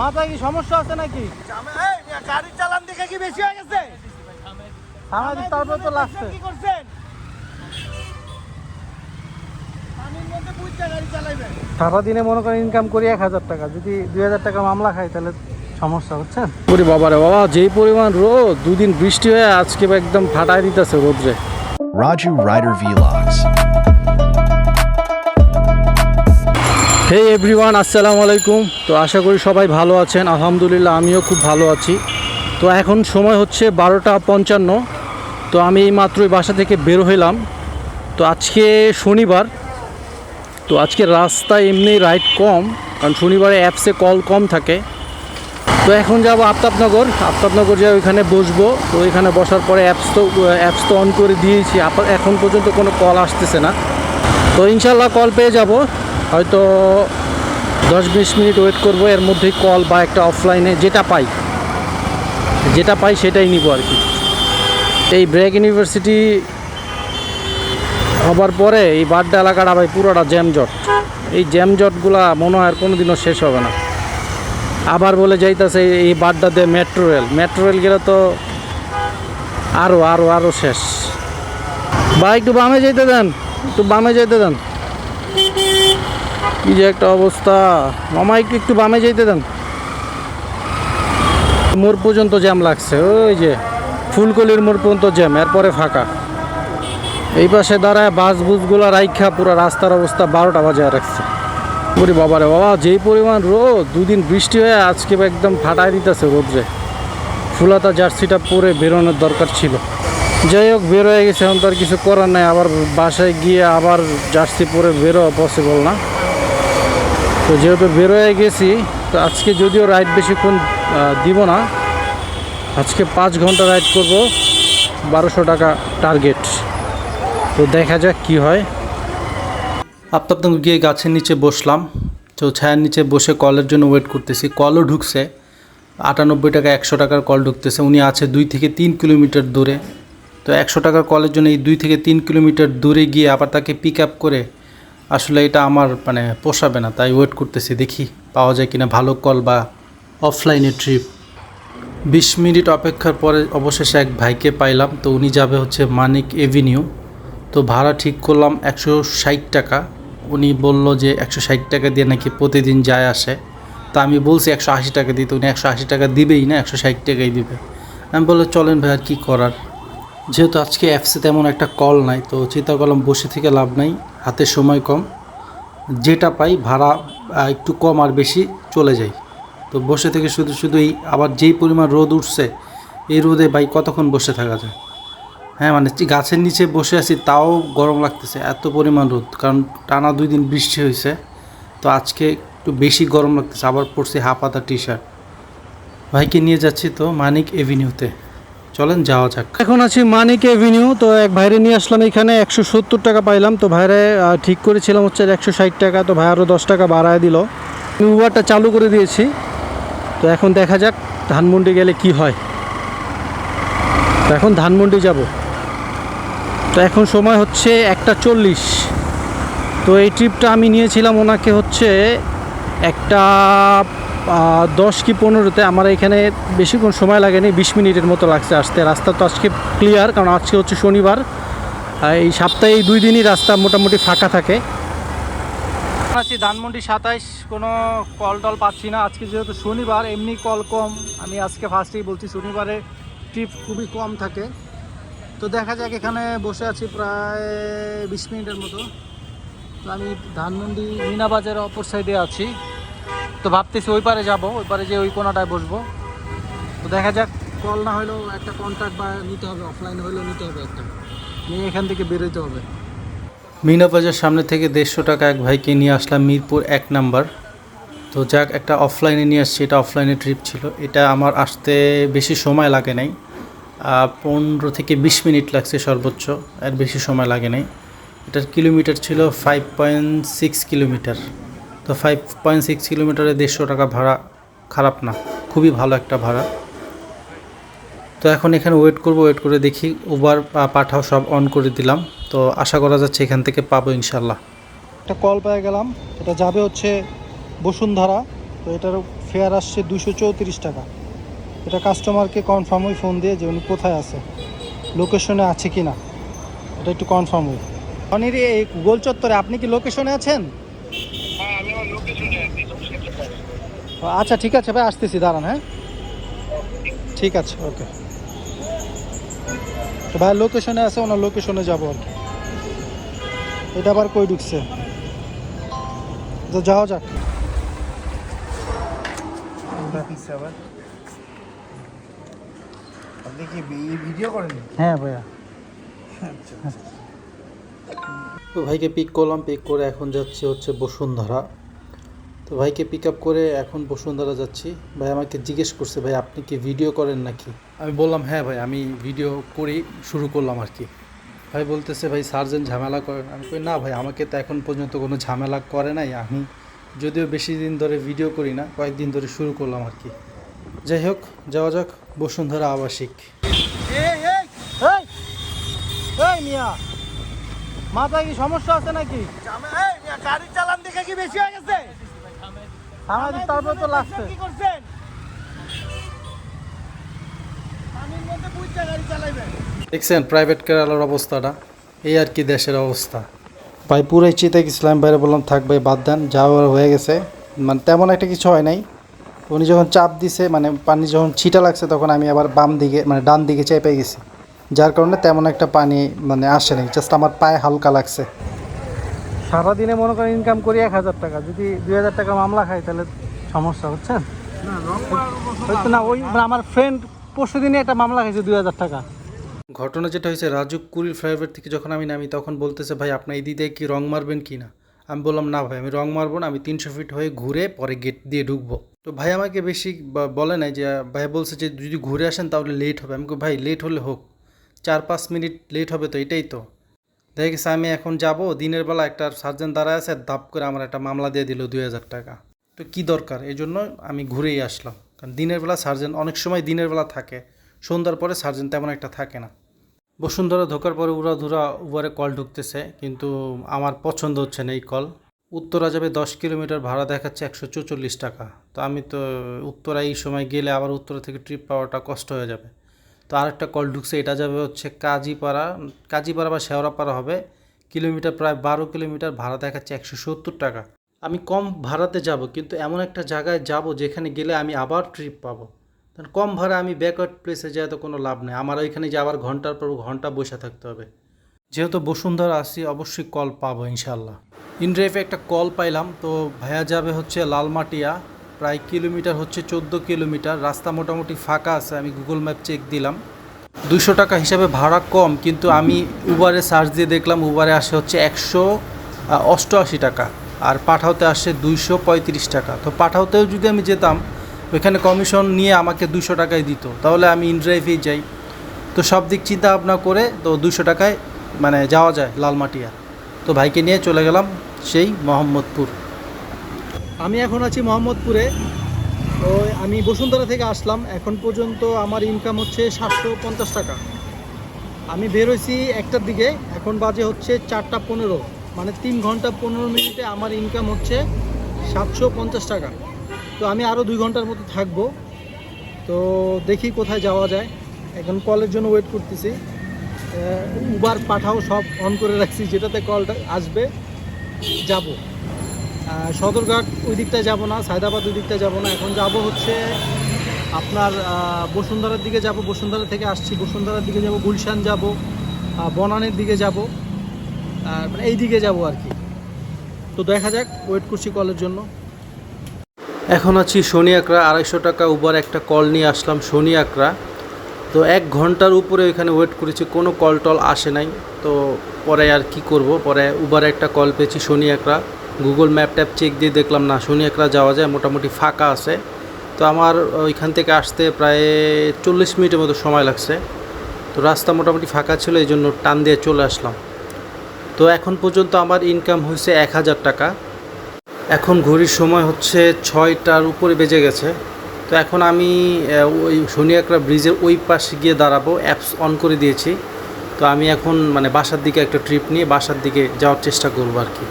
মাথায় কি সমস্যা আছে নাকি? গাড়ি চালান দেখে কি বেশি হয়ে গেছে? সামাজিক তারপর তো লাগছে। কি করছেন? পানির মধ্যে বুঝতে গাড়ি চালাইবেন সারাদিনে মনে করেন ইনকাম করি এক হাজার টাকা। যদি দুই হাজার টাকা মামলা খাই তাহলে সমস্যা হচ্ছে ওরে বাবা যেই পরিমাণ রোদ দুদিন বৃষ্টি হয়ে আজকে একদম ফাটাই দিতেছে রোদ্রে। Raju Rider Vlogs. Hey everyone, আসসালামু আলাইকুম। তো আশা করি সবাই ভালো আছেন। আলহামদুলিল্লাহ, আমিও খুব ভালো আছি। তো এখন সময় হচ্ছে বারোটা পঞ্চান্ন। তো আমি এই মাত্রই বাসা থেকে বের হইলাম। তো আজকে শনিবার। তো আজকে রাস্তায় এমনি রাইড কম, কারণ শনিবারে অ্যাপসে কল কম থাকে। তো এখন যাব আফতাবনগর। আফতাবনগর যাই ওইখানে বসবো। তো ওইখানে বসার পরে অ্যাপস তো অ্যাপস তো অন করে দিয়েছি। এখন পর্যন্ত কোনো কল আসতেছে না। তো ইনশাল্লাহ কল পেয়ে যাব। হয়তো দশ বিশ মিনিট ওয়েট করব, এর মধ্যেই কল বা একটা অফলাইনে যেটা পাই। যেটা পাই সেটাই নিব আর কি। এই ব্র্যাক ইউনিভার্সিটি হবার পরে এই বাড্ডা এলাকাটা ভাই পুরোটা জ্যামজট। এই জ্যামজটগুলা মনে হয় আর কোনো দিনও শেষ হবে না। আবার বলে যাইতেছে এই বাড্ডাতে মেট্রো রেল মেট্রো রেল গেলে তো আরও আরও আরও শেষ। বা একটু বামে যেতে দেন। একটু বামে যেতে দেন। কি যে একটা অবস্থা। মামা, একটু একটু বামে যেতে দেন। মোর পর্যন্ত জ্যাম লাগছে। ওই যে ফুলকলির মোর পর্যন্ত জ্যাম, এরপরে ফাঁকা। এই পাশে দাঁড়ায় বাস বুসগুলো রাইখা, পুরো রাস্তার অবস্থা বারোটা বাজায় রাখছে ওরে বাবারে, বাবা, যেই পরিমাণ রোদ, দুদিন বৃষ্টি হয়ে আজকে একদম ফাটাই দিতেছে রোদ্রে ফুলাতা জার্সিটা পরে বেরোনোর দরকার ছিল। যাই হোক, বের হয়ে গেছে, এখন তো আর কিছু করার নাই। আবার বাসায় গিয়ে আবার জার্সি পরে বেরো পসিবল না। তো যেহেতু বের হয়ে গেছি, তো আজকে যদিও রাইড বেশিক্ষণ দিব না। আজকে পাঁচ ঘণ্টা রাইড করব, বারোশো টাকা টার্গেট তো দেখা যাক কি হয়। আপনার গিয়ে গাছের নিচে বসলাম। তো ছায়ার নিচে বসে কলের জন্য ওয়েট করতেছি। কলও ঢুকছে। আটানব্বই টাকা, একশো টাকার কল ঢুকতেছে। উনি আছে দুই থেকে তিন কিলোমিটার দূরে। তো একশো টাকার কলের জন্য এই দুই থেকে তিন কিলোমিটার দূরে গিয়ে আবার তাকে পিক আপ করে আসলে এটা আমার মানে পোষাবে না, তাই ওয়েট করতেছি, দেখি পাওয়া যায় কিনা ভালো কল বা অফলাইনে ট্রিপ বিশ মিনিট অপেক্ষার পরে অবশেষে এক ভাইকে পাইলাম, তো উনি যাবে হচ্ছে মানিক এভিনিউ। তো ভাড়া ঠিক করলাম একশো ষাট টাকা। উনি বলল যে একশো ষাট টাকা দিয়ে নাকি প্রতিদিন যায় আসে। তা আমি বলছি একশো আশি টাকা দিতে উনি একশো আশি টাকা দিবেই না, একশো ষাট টাকাই দিবে। আমি বলল চলেন ভাই, আর কী করার? যেহেতু আজকে অ্যাপসে তেমন একটা কল নাই, তো চিন্তা করলাম বসে থেকে লাভ নাই, হাতে সময় কম। যেটা পাই ভাড়া একটু কম আর বেশি চলে যায় তো বসে থেকে শুধু শুধু এই আবার যেই পরিমাণ রোদ উঠছে, এই রোদে ভাই কতক্ষণ বসে থাকা যায়? হ্যাঁ মানে গাছের নিচে বসে আছি, তাও গরম লাগতেছে, এত পরিমাণ রোদ, কারণ টানা দুই দিন বৃষ্টি হয়েছে। তো আজকে একটু বেশি গরম লাগতেছে, আবার পরছি হাফাতা টি শার্ট ভাইকে নিয়ে যাচ্ছি তো মানিক এভিনিউতে চলেন, যাওয়া যাক। এখন আছি মানিক এভিনিউ, তো এক ভাইরে নিয়ে আসলাম এখানে একশো সত্তর টাকা পাইলাম। তো ভাইরে ঠিক করেছিলাম হচ্ছে একশো ষাট টাকা, তো ভাই আরও দশ টাকা বাড়ায় দিল। উবারটা চালু করে দিয়েছি। তো এখন দেখা যাক ধানমন্ডি গেলে কি হয়। তো এখন ধানমন্ডি যাব। তো এখন সময় হচ্ছে একটা চল্লিশ। তো এই ট্রিপটা আমি নিয়েছিলাম ওনাকে হচ্ছে একটা দশ কি পনেরোতে আমার এখানে বেশিক্ষণ সময় লাগেনি, বিশ মিনিটের মতো লাগছে আসতে। রাস্তা তো আজকে ক্লিয়ার কারণ আজকে হচ্ছে শনিবার। এই সপ্তাহে এই দুই দিনই রাস্তা মোটামুটি ফাঁকা থাকে। আছি ধানমন্ডি সাতাইশ, কোনো কল টল পাচ্ছি না। আজকে যেহেতু শনিবার, এমনি কল কম। আমি আজকে ফার্স্টেই বলছি শনিবারে ট্রিপ খুবই কম থাকে। তো দেখা যাক, এখানে বসে আছি প্রায় বিশ মিনিটের মতো। তো আমি ধানমন্ডি মিনা বাজারের অপর সাইডে আছি। তো ভাবতেছি ওই পারে যাব, ওই পারে যে ওই কোনাটায় বসবো। তো দেখা যাক কল না হলেও একটা কন্ট্যাক্ট বা নিতে হবে অফলাইন হলেও নিতে হবে একটা। নিয়ে এখান থেকে বেরোতে হবে। মিনা বাজার সামনে থেকে দেড়শো টাকা এক ভাইকে নিয়ে আসলাম মিরপুর এক নাম্বার। তো যাক, একটা অফলাইনে নিয়ে আসছি, এটা অফলাইনে ট্রিপ ছিল। এটা আমার আসতে বেশি সময় লাগে নাই। পনেরো থেকে বিশ মিনিট লাগছে সর্বোচ্চ আর বেশি সময় লাগে নাই। এটার কিলোমিটার ছিল ফাইভ পয়েন্ট সিক্স কিলোমিটার তো ফাইভ পয়েন্ট সিক্স কিলোমিটারে দেড়শো টাকা ভাড়া খারাপ না খুবই ভালো একটা ভাড়া। তো এখন এখানে ওয়েট করব ওয়েট করে দেখি উবার পাঠাও সব অন করে দিলাম। তো আশা করা যাচ্ছে এখান থেকে পাবো ইনশাল্লাহ একটা কল পেয়ে গেলাম এটা যাবে হচ্ছে বসুন্ধরা তো এটার ফেয়ার আসছে দুশো চৌত্রিশ টাকা। এটা কাস্টমারকে কনফার্মই ফোন দিয়ে যে উনি কোথায় আছে লোকেশনে আছে কি না এটা একটু কনফার্ম হই। অনির এই গোল চত্বরে আপনি কি লোকেশনে আছেন? আচ্ছা ঠিক আছে ভাই আসতেছি দাঁড়ান হ্যাঁ? ঠিক আছে ওকে। তো ভাই লোকেশনে আছে ওনার লোকেশনে যাব আর কি। এটা আবার কই ঢুকছে? তো যাওয়া যাক। আপনি কি ভিডিও করেন? হ্যাঁ ভাইয়া। তো ভাইকে পিক করলাম পিক করে এখন যাচ্ছি হচ্ছে বসুন্ধরা। তো ভাইকে পিক আপ করে এখন বসুন্ধরা যাচ্ছি। ভাই আমাকে জিজ্ঞেস করছে ভাই আপনি কি ভিডিও করেন নাকি? আমি বললাম হ্যাঁ ভাই আমি ভিডিও করি শুরু করলাম আর কি। ভাই বলতেছে ভাই সার্জেন্ট ঝামেলা করেন আমি কই না ভাই আমাকে তো এখন পর্যন্ত কোনো ঝামেলা করে নাই। আমি যদিও বেশি দিন ধরে ভিডিও করি না কয়েকদিন ধরে শুরু করলাম আর কি। যাই হোক যাওয়া যাক বসুন্ধরা আবাসিক। এই এই এই এই মিয়া মাথায় কি সমস্যা আছে নাকি? গাড়ি চালান দেখে কি বেশি হয়ে গেছে? আমাদের তারপর তো লাগছে। কি করছেন? পানির মধ্যে বুঝতে গাড়ি চালাইবেন? দেখছেন প্রাইভেট কেরালার অবস্থাটা। এই আর কি দেশের অবস্থা। ভাই পুরাই চিতে গেছিলাম বাইরে বললাম থাক ভাই বাদ দেন যাওয়ার হয়ে গেছে। মানে তেমন একটা কিছু হয় নাই। উনি যখন চাপ দিছে মানে পানি যখন ছিটা লাগছে তখন আমি আবার বাম দিকে মানে ডান দিকে চেপে গেছি। যার কারণে তেমন একটা পানি মানে আসে নাই জাস্ট আমার পায়ে হালকা লাগছে। সারাদিনে মনে করেন ইনকাম করি এক হাজার টাকা। যদি দুই হাজার টাকা মামলা খাই তাহলে সমস্যা হচ্ছে না ওই মানে আমার ফ্রেন্ড পরশু দিনে একটা মামলা খাইছে দুই হাজার টাকা। ঘটনা যেটা হয়েছে রাজু কুড়ির ফ্লাইওভার থেকে যখন আমি নামি তখন বলতেছে ভাই আপনার এই দিকে কি রং মারবেন কি না আমি বললাম না ভাই আমি রং মারবো না আমি তিনশো ফিট হয়ে ঘুরে পরে গেট দিয়ে ঢুকবো। তো ভাই আমাকে বেশি ব- বলে নাই যে ভাই বলছে যে যদি ঘুরে আসেন তাহলে লেট হবে। আমি কই, ভাই লেট হলে হোক। চার পাঁচ মিনিট লেট হবে তো এটাই তো। দেখা গেছে, আমি এখন যাব। দিনের বেলা একটা সার্জেন্ট দাঁড়ায় আছে দাপ করে আমার একটা মামলা দিয়ে দিল দুই হাজার টাকা। তো কি দরকার? এই জন্য আমি ঘুরেই আসলাম। কারণ দিনের বেলা সার্জেন্ট অনেক সময় দিনের বেলা থাকে। সন্ধ্যার পরে সার্জেন্ট তেমন একটা থাকে না। বসুন্ধরা ঢোকার পরে উড়া ধুরা উবারে কল ঢুকতেছে, কিন্তু আমার পছন্দ হচ্ছে না এই কল উত্তরা যাবে দশ কিলোমিটার, ভাড়া দেখাচ্ছে একশো চৌচল্লিশ টাকা। তো আমি তো উত্তরা এই সময় গেলে আবার উত্তরা থেকে ট্রিপ পাওয়াটা কষ্ট হয়ে যাবে। তো আরেকটা কল ঢুকছে, এটা যাবে হচ্ছে কাজীপাড়া কাজীপাড়া বা শেওড়াপাড়া হবে। কিলোমিটার প্রায় বারো কিলোমিটার, ভাড়া দেখাচ্ছে একশো সত্তর টাকা। আমি কম ভাড়াতে যাব, কিন্তু এমন একটা জায়গায় যাব যেখানে গেলে আমি আবার ট্রিপ পাবো। কারণ কম ভাড়া আমি ব্যাকওয়ার্ড প্লেসে যাই তো কোনো লাভ নেই। আমার ওইখানে যে আবার ঘণ্টার পর ঘণ্টা বসে থাকতে হবে। যেহেতু বসুন্ধরা আসি অবশ্যই কল পাবো ইনশাল্লাহ ইনড্রাইভে একটা কল পাইলাম, তো ভাইয়া যাবে হচ্ছে লালমাটিয়া। প্রায় কিলোমিটার হচ্ছে চোদ্দ কিলোমিটার। রাস্তা মোটামুটি ফাঁকা আছে, আমি গুগল ম্যাপ চেক দিলাম। দুশো টাকা হিসাবে ভাড়া কম, কিন্তু আমি উবারে সার্চ দিয়ে দেখলাম উবারে আসে হচ্ছে একশো অষ্টআশি টাকা, আর পাঠাওতে আসে দুইশো পঁয়ত্রিশ টাকা। তো পাঠাওতেও যদি আমি যেতাম, ওইখানে কমিশন নিয়ে আমাকে দুশো টাকায় দিত, তাহলে আমি ইনড্রাইভেই যাই। তো সব দিক চিন্তা ভাবনা করে, তো দুশো টাকায় মানে যাওয়া যায় লালমাটিয়া। তো ভাইকে নিয়ে চলে গেলাম, সেই মোহাম্মদপুর। আমি এখন আছি মোহাম্মদপুরে। তো আমি বসুন্ধরা থেকে আসলাম। এখন পর্যন্ত আমার ইনকাম হচ্ছে সাতশো পঞ্চাশ টাকা। আমি বেরোইছি একটার দিকে। এখন বাজে হচ্ছে চারটা পনেরো। মানে তিন ঘণ্টা পনেরো মিনিটে আমার ইনকাম হচ্ছে সাতশো পঞ্চাশ টাকা। তো আমি আরও দুই ঘণ্টার মতো থাকব। তো দেখি কোথায় যাওয়া যায়। এখন কলের জন্য ওয়েট করতেছি। উবার পাঠাও সব অন করে রাখছি। যেটাতে কলটা আসবে, যাব। সদরঘাট ওই দিকটায় যাব না, সায়দাবাদ ওই দিকটায় যাব না। এখন যাব হচ্ছে আপনার বসুন্ধরার দিকে যাব, বসুন্ধরা থেকে আসছি। বসুন্ধরার দিকে যাব, গুলশান যাব বনানের দিকে যাব মানে এই দিকে যাব আর কি। তো দেখা যাক, ওয়েট করছি কলের জন্য। এখন আছি শনি আকরা আড়াইশো টাকা উবার একটা কল নিয়ে আসলাম শনি আকরা তো এক ঘণ্টার উপরে ওইখানে ওয়েট করেছি, কোনো কল টল আসে নাই। তো পরে আর কি করব, পরে উবারে একটা কল পেয়েছি শনি একরা গুগল ম্যাপ ট্যাপ চেক দিয়ে দেখলাম, না, শনি একরা যাওয়া যায়, মোটামুটি ফাঁকা আছে। তো আমার ওইখান থেকে আসতে প্রায় চল্লিশ মিনিটের মতো সময় লাগছে। তো রাস্তা মোটামুটি ফাঁকা ছিল, এই জন্য টান দিয়ে চলে আসলাম। তো এখন পর্যন্ত আমার ইনকাম হয়েছে এক হাজার টাকা। এখন ঘড়ির সময় হচ্ছে ছয়টার উপরে বেজে গেছে। তো এখন আমি ওই শনিয়াকড়া ব্রিজের ওই পাশে গিয়ে দাঁড়াবো অ্যাপস অন করে দিয়েছি। তো আমি এখন মানে বাসার দিকে একটা ট্রিপ নিয়ে বাসার দিকে যাওয়ার চেষ্টা করব আর কি।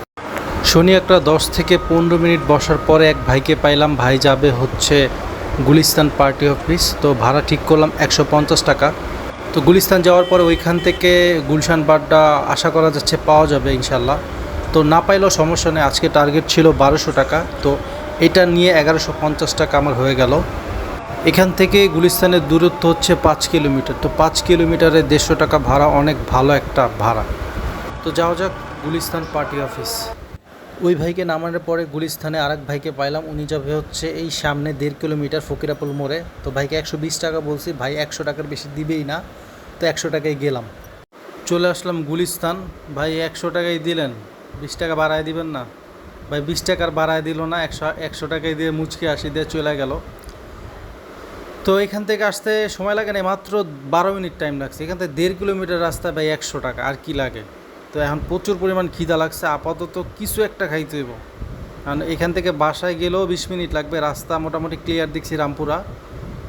শনি একটা দশ থেকে পনেরো মিনিট বসার পরে এক ভাইকে পাইলাম, ভাই যাবে হচ্ছে গুলিস্তান পার্টি অফিস। তো ভাড়া ঠিক করলাম একশো পঞ্চাশ টাকা। তো গুলিস্তান যাওয়ার পরে ওইখান থেকে গুলশান বাড্ডা আশা করা যাচ্ছে পাওয়া যাবে ইনশাল্লাহ। তো না পাইলেও সমস্যা নেই, আজকে টার্গেট ছিল বারোশো টাকা। তো এটা নিয়ে এগারোশো পঞ্চাশ টাকা আমার হয়ে গেল। এখান থেকে গুলিস্তানের দূরত্ব হচ্ছে পাঁচ কিলোমিটার। তো পাঁচ কিলোমিটারে দেড়শো টাকা ভাড়া, অনেক ভালো একটা ভাড়া। তো যাওয়া যাক গুলিস্তান পার্টি অফিস। ওই ভাইকে নামানোর পরে গুলিস্তানে আরেক ভাইকে পাইলাম। উনি যাবে হচ্ছে এই সামনে দেড় কিলোমিটার ফকিরাপুল মোড়ে। তো ভাইকে একশো বিশ টাকা বলছি, ভাই একশো টাকার বেশি দিবেই না, তো একশো টাকায় গেলাম। চলে আসলাম গুলিস্তান। ভাই একশো টাকাই দিলেন, বিশ টাকা বাড়ায় দিবেন না। ভাই বিশ টাকার বাড়ায় দিল না, একশো একশো টাকায় দিয়ে মুচকে আসি দিয়ে চলে গেল। তো এখান থেকে আসতে সময় লাগে না মাত্র বারো মিনিট টাইম লাগছে। এখান থেকে দেড় কিলোমিটার রাস্তা ভাই একশো টাকা, আর কি লাগে? তো এখন প্রচুর পরিমাণ খিদা লাগছে, আপাতত কিছু একটা খাইতে হইব। কারণ এখান থেকে বাসায় গেলেও বিশ মিনিট লাগবে, রাস্তা মোটামুটি ক্লিয়ার দেখছি রামপুরা।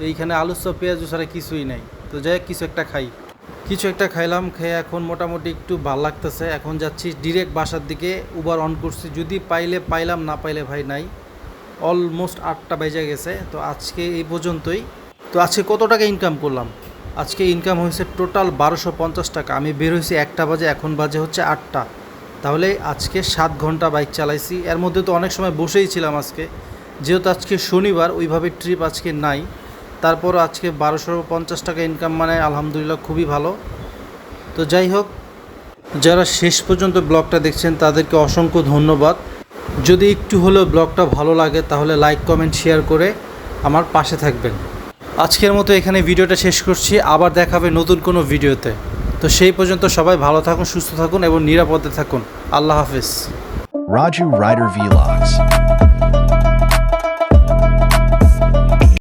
এইখানে আলু চপ পেঁয়াজ ছাড়া কিছুই নাই। তো যাই কিছু একটা খাই। কিছু একটা খাইলাম, খেয়ে এখন মোটামুটি একটু ভালো লাগতেছে। এখন যাচ্ছি ডিরেক্ট বাসার দিকে উবার অন করছি। যদি পাইলে পাইলাম, না পাইলে ভাই নাই। অলমোস্ট আটটা বেজে গেছে। তো আজকে এই পর্যন্তই। তো আজকে কত টাকা ইনকাম করলাম? আজকে ইনকাম হয়েছে টোটাল বারোশো পঞ্চাশ টাকা। আমি বের হয়েছি একটা বাজে, এখন বাজে হচ্ছে আটটা। তাহলে আজকে সাত ঘণ্টা বাইক চালাইছি। এর মধ্যে তো অনেক সময় বসেই ছিলাম আজকে। যেহেতু আজকে শনিবার, ওইভাবে ট্রিপ আজকে নাই। তারপর আজকে বারোশো পঞ্চাশ টাকা ইনকাম মানে আলহামদুলিল্লাহ খুবই ভালো। তো যাই হোক, যারা শেষ পর্যন্ত ব্লগটা দেখছেন, তাদেরকে অসংখ্য ধন্যবাদ। যদি একটু হলেও ব্লগটা ভালো লাগে, তাহলে লাইক কমেন্ট শেয়ার করে আমার পাশে থাকবেন। আজকের মতো এখানে ভিডিওটা শেষ করছি। আবার দেখাবে নতুন কোনো ভিডিওতে। তো সেই পর্যন্ত সবাই ভালো থাকুন, সুস্থ থাকুন এবং নিরাপদে থাকুন। আল্লাহ হাফিজ। Raju Rider Vlogs.